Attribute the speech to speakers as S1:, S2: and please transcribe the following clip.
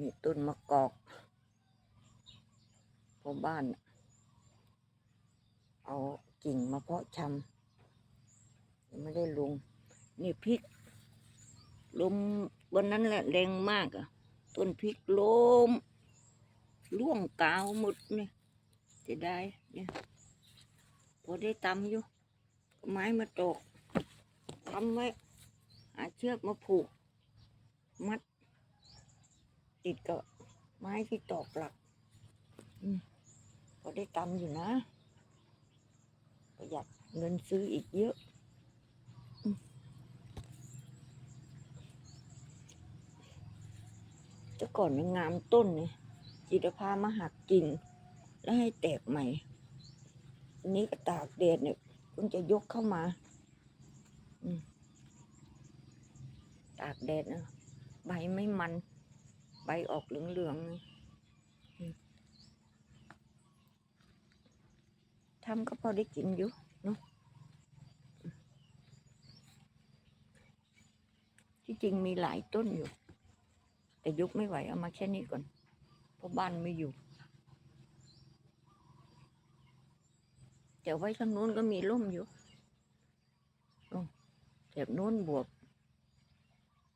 S1: นี่ต้นมะกอกพอบ้าน เอากิ่งมาเพาะชำยังไม่ได้ลง นี่พริกลมวันนั้นแหละแรงมากอะต้นพริกลมร่วงกาวหมดเนี่ยจะได้เนี่ยพอได้ตำอยู่ ไม้มาตกทำไว้หาเชือกมาผูก มัด ติดกับไม้ที่ตอกหลักอืมพอได้ตำอยู่นะ ประหยัดเงินซื้ออีกเยอะอืมแต่ก่อนงงามต้นเนี่ยจิตรพามาหักกิ่ง แล้วให้แตกใหม่อันนี้ก็ตากแดดเนี่ยเพิ่งจะยกเข้ามาตากแดดนะใบไม่มัน ใบออกเหลืองๆทำก็พอได้กินอยู่เนาะที่จริงมีหลายต้นอยู่ แต่ยกไม่ไหวเอามาแค่นี้ก่อน เพราะบ้านไม่อยู่แต่ไว้ทางนู้นก็มีร่มอยู่แถบนู้นบวบ